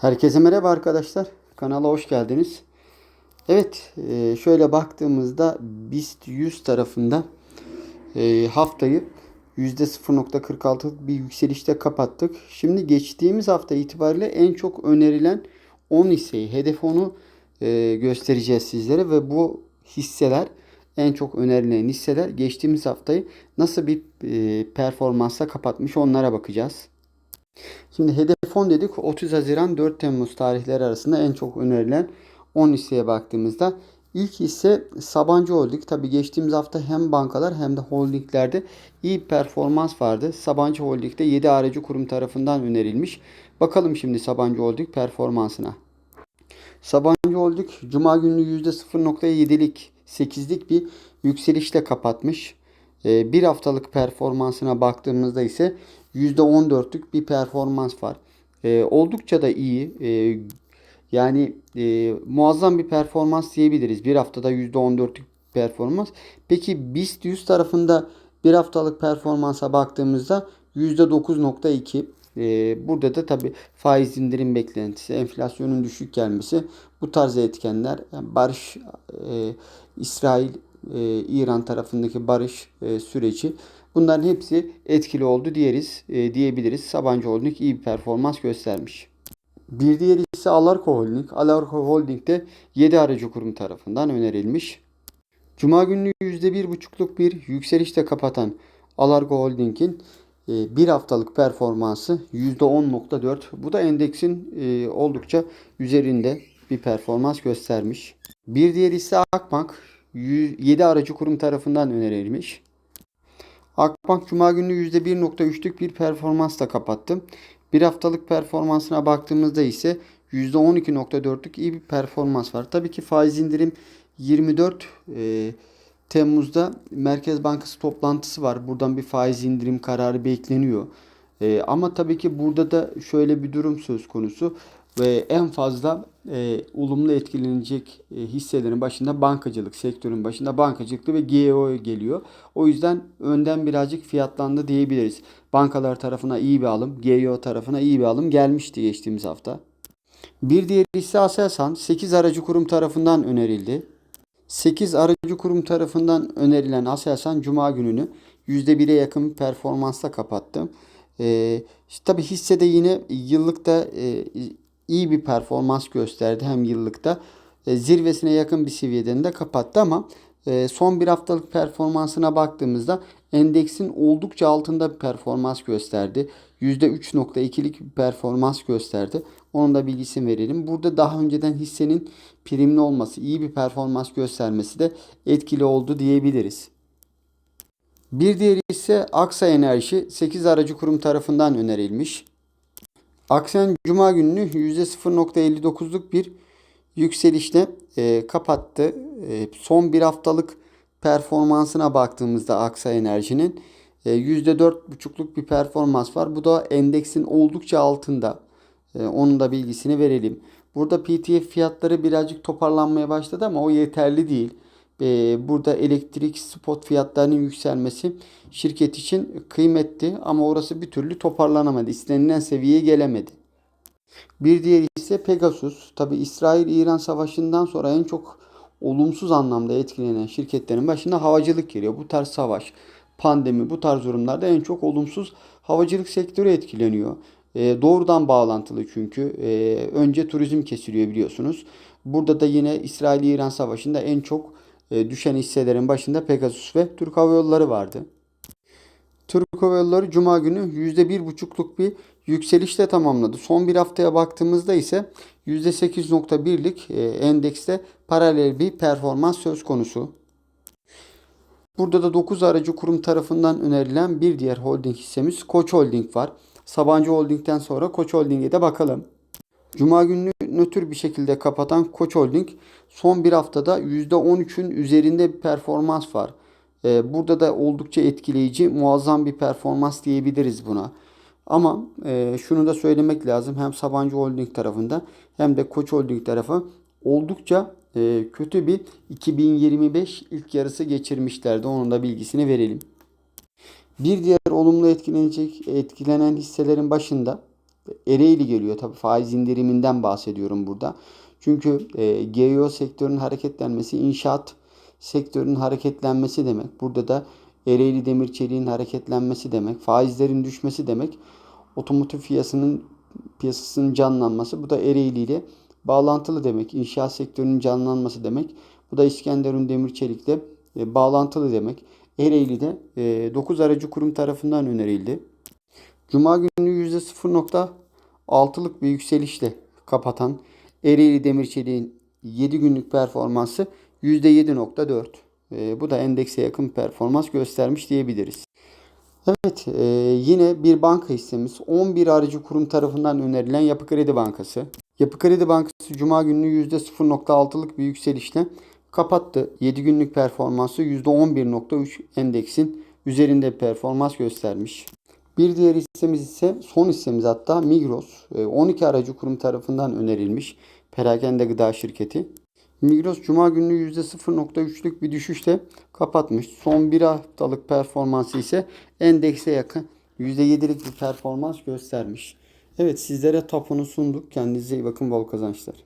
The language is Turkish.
Herkese merhaba arkadaşlar. Kanala hoş geldiniz. Evet, e, şöyle baktığımızda BIST 100 tarafında e, haftayı %0.46'lık bir yükselişte kapattık. Şimdi geçtiğimiz hafta itibariyle en çok önerilen 10 hisseyi, hedef onu e, göstereceğiz sizlere ve bu hisseler en çok önerilen hisseler geçtiğimiz haftayı nasıl bir performansla kapatmış onlara bakacağız. Şimdi hedef 10 dedik. 30 Haziran 4 Temmuz tarihleri arasında en çok önerilen 10 hisseye baktığımızda ilk hisse Sabancı Holding. Tabi geçtiğimiz hafta hem bankalar hem de holdinglerde iyi performans vardı. Sabancı Holding'de 7 aracı kurum tarafından önerilmiş. Bakalım şimdi Sabancı Holding performansına. Sabancı Holding Cuma günü %0.7'lik 8'lik bir yükselişle kapatmış. Ee, bir haftalık performansına baktığımızda ise %14'lük bir performans var. Ee, oldukça da iyi. Ee, yani e, muazzam bir performans diyebiliriz. Bir haftada %14'lük performans. Peki BIST 100 tarafında bir haftalık performansa baktığımızda %9.2. Ee, burada da tabi faiz indirim beklentisi, enflasyonun düşük gelmesi bu tarz etkenler, yani barış, e, İsrail, e, İran tarafındaki barış e, süreci bunların hepsi etkili oldu diyeriz, e, diyebiliriz. Sabancı Holding iyi bir performans göstermiş. Bir diğeri ise Alarko Holding. Alarko Holding de 7 aracı kurum tarafından önerilmiş. Cuma günü %1,5'luk bir yükselişte kapatan Alarko Holding'in e, bir haftalık performansı %10.4. Bu da endeksin e, oldukça üzerinde bir performans göstermiş. Bir diğeri ise Akbank 7 aracı kurum tarafından önerilmiş. Akbank Cuma günü %1.3'lük bir performansla kapattı. Bir haftalık performansına baktığımızda ise %12.4'lük iyi bir performans var. Tabii ki faiz indirim 24 e, Temmuz'da Merkez Bankası toplantısı var. Buradan bir faiz indirim kararı bekleniyor. E, ama tabii ki burada da şöyle bir durum söz konusu ve en fazla e, olumlu etkilenecek e, hisselerin başında bankacılık sektörün başında bankacılık ve GEO geliyor. O yüzden önden birazcık fiyatlandı diyebiliriz. Bankalar tarafına iyi bir alım, GEO tarafına iyi bir alım gelmişti geçtiğimiz hafta. Bir diğeri ise Aselsan 8 aracı kurum tarafından önerildi. 8 aracı kurum tarafından önerilen Aselsan Cuma gününü %1'e yakın bir performansla kapattı. Ee, işte tabii hissede yine yıllıkta e, iyi bir performans gösterdi hem yıllıkta. E, zirvesine yakın bir seviyeden de kapattı ama e, son bir haftalık performansına baktığımızda endeksin oldukça altında bir performans gösterdi. %3.2'lik bir performans gösterdi. Onun da bilgisini verelim. Burada daha önceden hissenin primli olması, iyi bir performans göstermesi de etkili oldu diyebiliriz. Bir diğeri ise Aksa Enerji 8 aracı kurum tarafından önerilmiş. Aksen Cuma gününü %0.59'luk bir yükselişle e, kapattı. E, son bir haftalık performansına baktığımızda Aksa Enerji'nin e, %4.5'luk bir performans var. Bu da endeksin oldukça altında. E, onun da bilgisini verelim. Burada PTF fiyatları birazcık toparlanmaya başladı ama o yeterli değil. E, burada elektrik spot fiyatlarının yükselmesi şirket için kıymetli ama orası bir türlü toparlanamadı. İstenilen seviyeye gelemedi. Bir diğeri ise Pegasus. Tabi İsrail-İran savaşından sonra en çok olumsuz anlamda etkilenen şirketlerin başında havacılık geliyor. Bu tarz savaş, pandemi bu tarz durumlarda en çok olumsuz havacılık sektörü etkileniyor. E, doğrudan bağlantılı çünkü. E, önce turizm kesiliyor biliyorsunuz. Burada da yine İsrail-İran savaşında en çok düşen hisselerin başında Pegasus ve Türk Hava Yolları vardı. Türk Hava Yolları Cuma günü %1,5'luk bir yükselişle tamamladı. Son bir haftaya baktığımızda ise %8.1'lik e, endekste paralel bir performans söz konusu. Burada da 9 aracı kurum tarafından önerilen bir diğer holding hissemiz Koç Holding var. Sabancı Holding'den sonra Koç Holding'e de bakalım. Cuma gününü nötr bir şekilde kapatan Koç Holding son bir haftada %13'ün üzerinde bir performans var. Ee, burada da oldukça etkileyici, muazzam bir performans diyebiliriz buna. Ama e, şunu da söylemek lazım. Hem Sabancı Holding tarafında hem de Koç Holding tarafı oldukça e, kötü bir 2025 ilk yarısı geçirmişlerdi. Onun da bilgisini verelim. Bir diğer olumlu etkilenecek etkilenen hisselerin başında Ereğli geliyor. Tabii faiz indiriminden bahsediyorum burada. Çünkü e, GEO sektörünün hareketlenmesi inşaat sektörünün hareketlenmesi demek. Burada da Ereğli Demir Çelik'in hareketlenmesi demek. Faizlerin düşmesi demek. Otomotiv piyasasının piyasasının canlanması. Bu da Ereğli ile bağlantılı demek. İnşaat sektörünün canlanması demek. Bu da İskenderun Demir Çelik'le e, bağlantılı demek. Ereğli'de e, 9 aracı kurum tarafından önerildi. Cuma günü %0.6'lık bir yükselişle kapatan Ereğli Demir Çelik'in 7 günlük performansı %7.4. E, bu da endekse yakın performans göstermiş diyebiliriz. Evet, e, yine bir banka hissemiz 11 aracı kurum tarafından önerilen Yapı Kredi Bankası. Yapı Kredi Bankası Cuma günü %0.6'lık bir yükselişle kapattı. 7 günlük performansı %11.3 endeksin üzerinde performans göstermiş. Bir diğer hissemiz ise son hissemiz hatta Migros. E, 12 aracı kurum tarafından önerilmiş perakende gıda şirketi. Migros Cuma günü %0.3'lük bir düşüşle kapatmış. Son bir haftalık performansı ise endekse yakın %7'lik bir performans göstermiş. Evet sizlere taponu sunduk. Kendinize iyi bakın bol kazançlar.